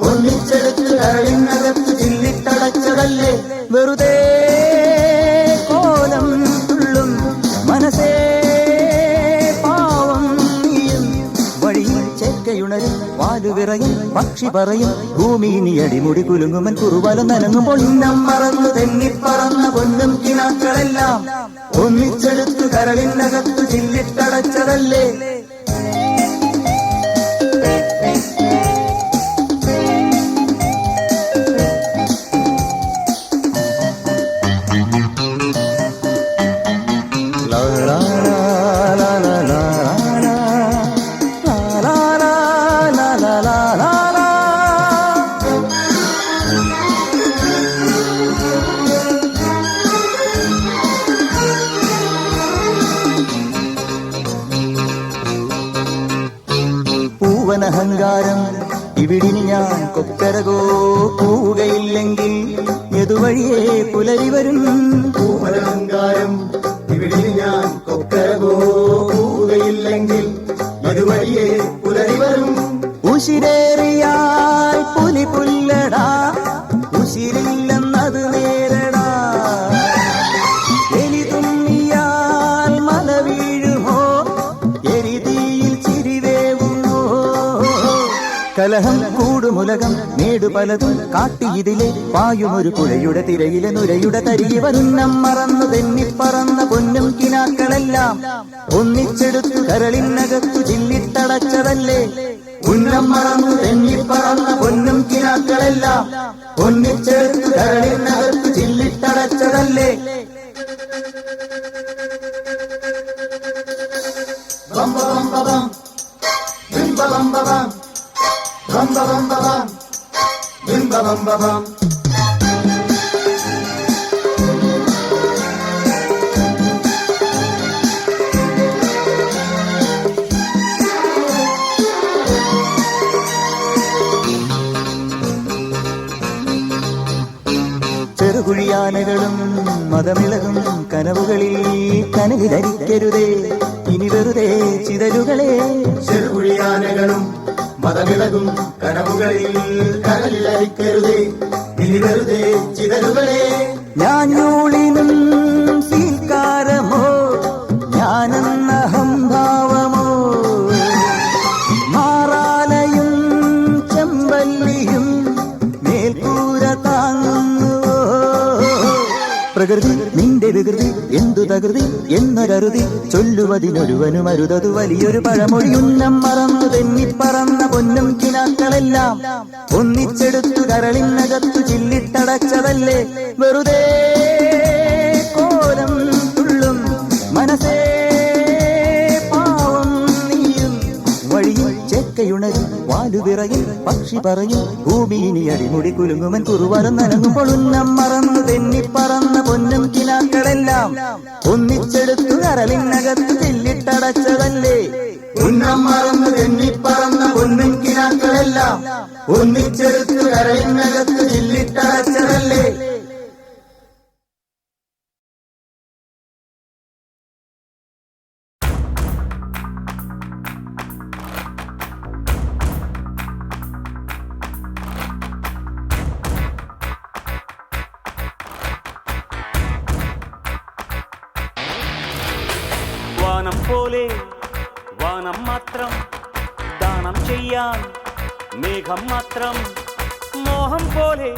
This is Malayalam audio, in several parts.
ഒന്നിച്ചെടുത്ത് കരളിനകത്ത് ചില്ലിട്ടടച്ചതല്ലേ വെറുതെ കോലം തുള്ളും മനസ്സേ പാവം നീയും. വഴിയിൽ ചേക്കയുണരും വാലുവിറയും പക്ഷി പറയും ഭൂമി നീ അടിമുടി കുലുങ്ങുമൻ കുറുവാലും നനങ്ങുമ്പോൾ ഉന്നം മറന്നു തെന്നിപ്പറന്ന പൊന്നും കിണാക്കളെല്ലാം. ഒന്നിച്ചെടുത്ത് കരളിനകത്ത് ചില്ലിട്ടടച്ചതല്ലേ പുലരി വരും പൂവനഹങ്കാരം ഇവിടെ ഞാൻ കൊക്കരകോ പോവുകയില്ലെങ്കിൽ എതുവഴിയേ പുലരി വരും ഉശിരേറിയാൽ പുലി പുല്ലടാ ഉശിരില്ലെന്നത് നേരടാ. എലി തുമ്മിയാൽ മല വീഴുമോ? എരിതീയിൽ ചിരിവേവുമോ കലഹം കൂടുമുലകം നേടു പലതും കാട്ടി ഇതിലെ പായുമൊരു പുഴയുടെ തിരയിലെ നുരയുടെ തരികിവരുന്നം മറന്നു തെന്നി പറന്ന പൊന്നും കിനാക്കളെല്ലാം ഒന്നിച്ചെടുത്തു കരളിനകത്തു ചില്ലിട്ടടച്ചതല്ലേ? ഉന്നം മറന്നു തെന്നി പറന്ന പൊന്നും കിനാക്കളെല്ലാം ഒന്നിച്ചെടുത്തു കരളിനകത്തു ചില്ലിട്ടടച്ചതല്ലേ? bum ba ബം ba bum ബം ba ബം ബം bam ചെറുകുഴിയാനകളും മതമിളകും കനവുകളിൽ കനലിലരിക്കരുതേ ഇനി വെറുതെ ചിതലുകളെ ചെറുകുഴിയാനകളും പതമിളകും കടവുകളിൽ കടലിലരിക്കരുതേ ഇനി വെറുതെ ചിതലുകളെ ഞാൻ ഞൂളി പ്രകൃതി നിന്റെ വികൃതി എന്തു തകൃതി എന്നൊരറുതി ചൊല്ലുവതിനൊരുവനും അരുതത് വലിയൊരു പഴമൊഴിയുന്നം മറന്നു തെന്നിപ്പറന്ന പൊന്നും കിനാക്കളെല്ലാം ഒന്നിച്ചെടുത്തു കരളിനകത്തു ചില്ലിട്ടടച്ചതല്ലേ? വെറുതെ കോലം ഉള്ളും മനസ്സേ പക്ഷി പറയും ഭൂമിയിനി അടിമുടി കുലുങ്ങുമൻ കുറുവരം നനങ്ങുമ്പോൾ ഉന്നം മറന്നു തെന്നിപ്പറന്ന പൊന്നും കിനാക്കളെല്ലാം ഒന്നിച്ചെടുത്തു കരലിനകത്ത് തെല്ലിട്ടടച്ചതല്ലേ? ഉന്നം മറന്ന് തെന്നിപ്പറന്ന പൊന്നും കിനാക്കളെല്ലാം ഒന്നിച്ചെടുത്ത് കരയിനകത്ത് ജില്ലിട്ടടച്ചതല്ലേ ദാനം ചെയ്യാൻ മേഘം മാത്രം മോഹം പോലെ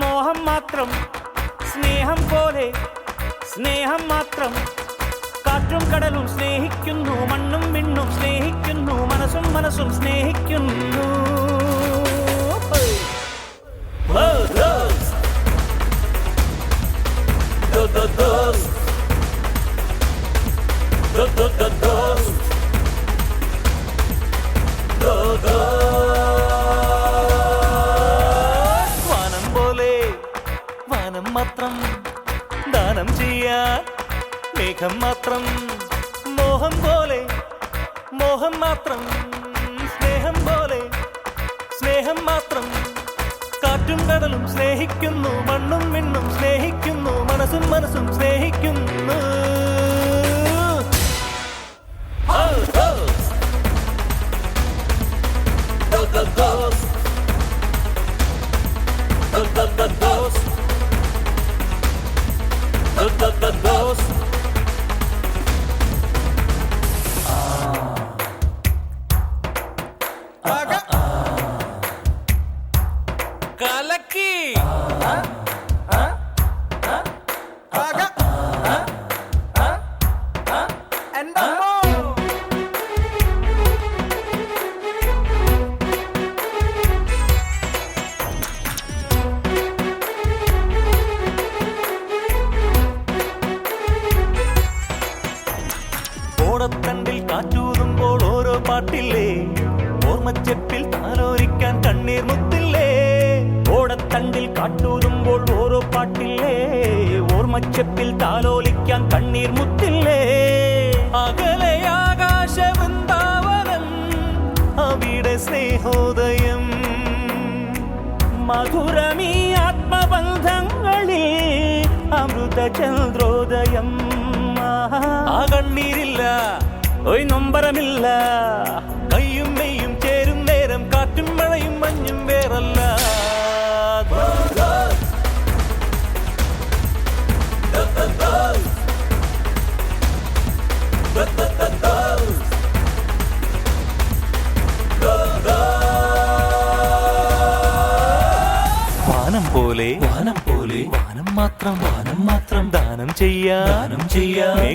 മോഹം മാത്രം സ്നേഹം പോലെ സ്നേഹം മാത്രം കാറ്റും കടലും സ്നേഹിക്കുന്നു മണ്ണും വിണ്ണും സ്നേഹിക്കുന്നു മനസ്സും മനസ്സും സ്നേഹിക്കുന്നു Oh, those. വാനം മാത്രം ദാനം ചെയ്യാൻ മേഘം മാത്രം. മോഹം പോലെ മോഹം മാത്രം സ്നേഹം പോലെ സ്നേഹം മാത്രം. കാറ്റും കടലും സ്നേഹിക്കുന്നു മണ്ണും വിണ്ണും സ്നേഹിക്കുന്നു മനസ്സും മനസ്സും സ്നേഹിക്കുന്നു. dos, dos, dos, those. ഓടത്തണ്ടിൽ കാറ്റൂതുമ്പോൾ ഓരോ പാട്ടില്ലേ? ഓർമ്മച്ചെപ്പിൽ താലോലിക്കാൻ കണ്ണീർ മുത്തില്ലേ? ഓടത്തണ്ടിൽ കാറ്റൂതുമ്പോൾ ഓരോ പാട്ടില്ലേ? ഓർമ്മച്ചെപ്പിൽ താലോലിക്കാൻ കണ്ണീർ മുത്തില്ലേ? അകലെ ആകാശ വൃന്ദാവനം അവിടെ സ്നേഹോദയം. മധുരമീ ആത്മബന്ധങ്ങളിൽ അമൃത ചന്ദ്രോദയം ആ കണ്ണീരില്ല. ওই নম্বর মিল্লা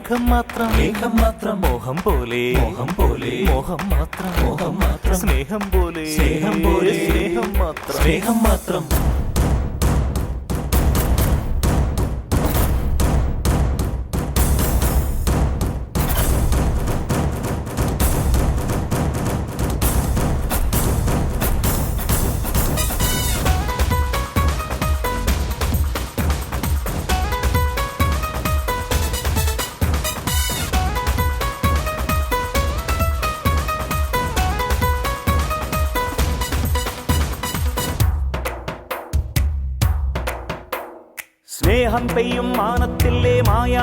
മേഘം മാത്രം. മേഘം മാത്രം. മോഹം പോലെ. മോഹം പോലെ. മോഹം മാത്രം. മോഹം മാത്രം. സ്നേഹം പോലെ. സ്നേഹം പോലെ. സ്നേഹം മാത്രം. സ്നേഹം മാത്രം.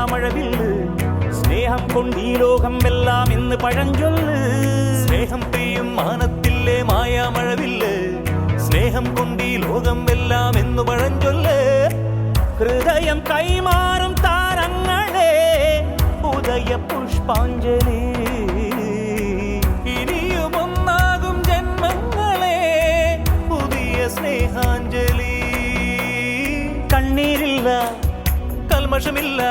മാനത്തില്ലേ സ്നേഹം കൊണ്ട് ഈ ലോകം എല്ലാം എന്ന് പഴഞ്ചൊല്ല്. സ്നേഹം പെയ്യും മാനത്തില്ലേ മായാമഴവില്ല് സ്നേഹം കൊണ്ട് ഈ ലോകം എല്ലാം എന്ന് പഴഞ്ചൊല്ല്. ഹൃദയം കൈമാറും താരങ്ങളെ. ഉദയ പുഷ്പാഞ്ജലി. ഇനിയുമൊന്നാകും ജന്മങ്ങളെ. പുതിയ സ്നേഹാഞ്ജലി. കണ്ണീരില്ല கல்மஷமில்ல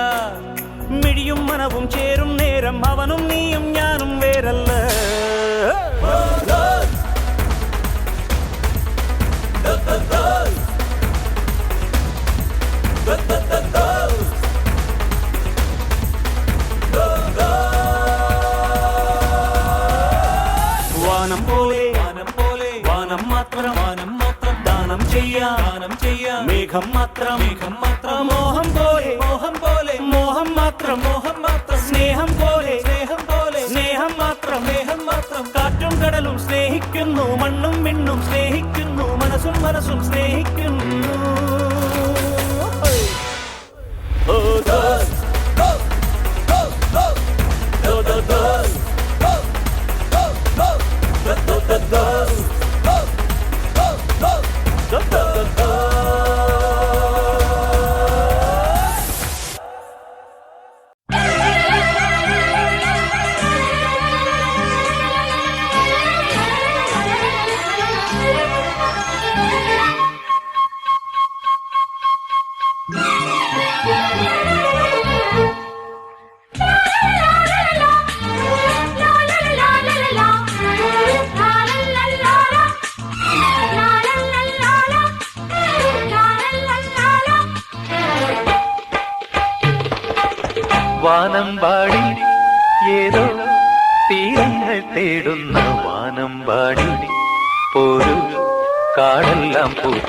மிழியும் மனவும் சேரும் நேரம். அவனும் நீயும் ஞானும் வேறல்ல.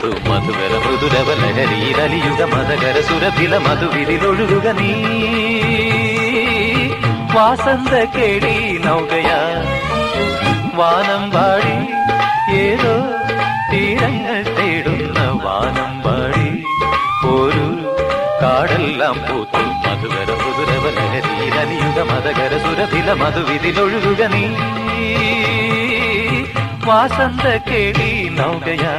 കാടെല്ലാം പൂത്തു മധുകര മൃദുരവ ലഹരിയിലലിയുക മതകര സുരഭില മധുവിരിലൊഴുകുക നീ വാസന്ത കേടി നൗകയാ വാനമ്പാടി ഏതോ തീരങ്ങൾ തേടുന്ന വാനമ്പാടി ഒരു കാടെല്ലാം പൂത്തു മധുകര മധുരവ ലഹരിയിലലിയുക മതകര സുരഭില മധുവിതിലൊഴുകുക നീ വാസന്ത കേളി നൗകയാ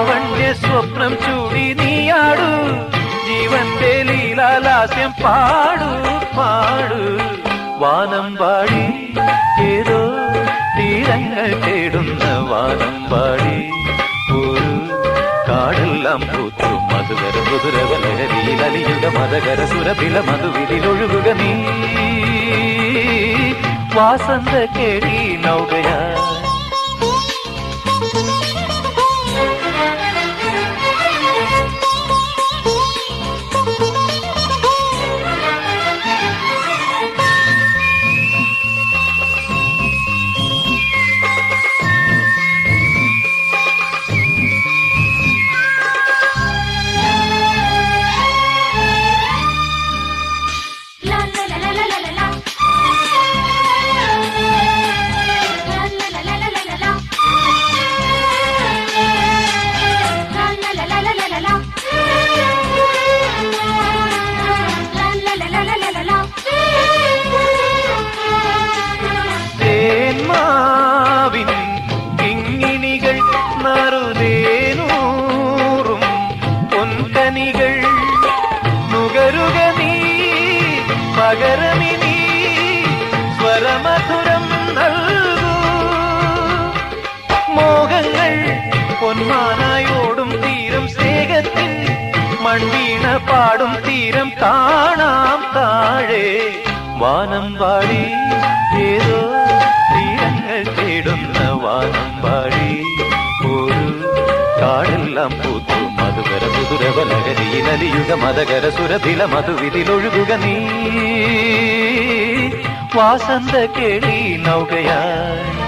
ലാവണ്യ സ്വപ്നം ചൂടി നീയാടു. ജീവന്റെ ലീലാലാസ്യം പാടു പാടു. വാനം പാടി ഏതോ തീരങ്ങൾ തേടുന്ന വാനം പാടി. ഒരു കാടെല്ലാം പൂത്തു മധുകര മധുരവ ലഹരിയിൽ അലിയുക മതകര സുരഭില മധുവിലൊഴുകുക നീ. വാസന്ത കേടി നൗകയാ. മൺവീണ പാടും തീരം കാണാം താഴെ. വാനം പാടി ഏതോ തീരങ്ങൾ തേടുന്ന വാനം പാടി. ഒരു കാടെല്ലാം പൂത്തു മധുകര മധുരവ ലഹരിയിലലിയുക മതകര സുരഭില മധുവിതിലൊഴുകുക നീ. വാസന്ത കേളി നൗകയായി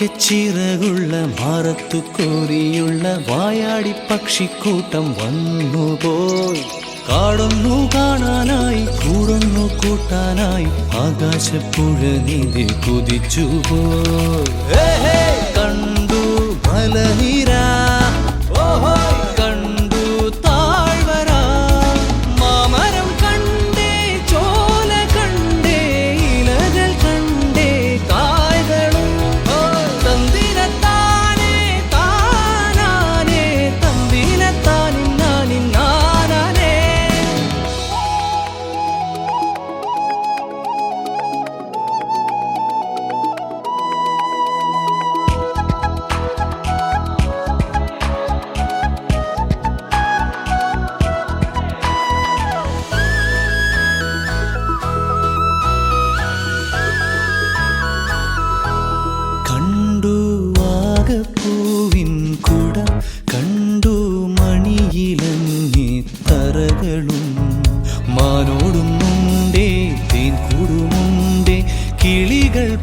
മാണിക്കച്ചിറകുള്ള മാറത്തു കോരിയുള്ള വായാടി പക്ഷിക്കൂട്ടം വന്നുപോയി കാടൊന്നു കാണാനായി കൂടൊന്നു കൂട്ടാനായി ആകാശപ്പുഴ നീതി കുതിച്ചു പോയി. കണ്ടു മലനിര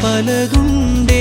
പലതുണ്ട്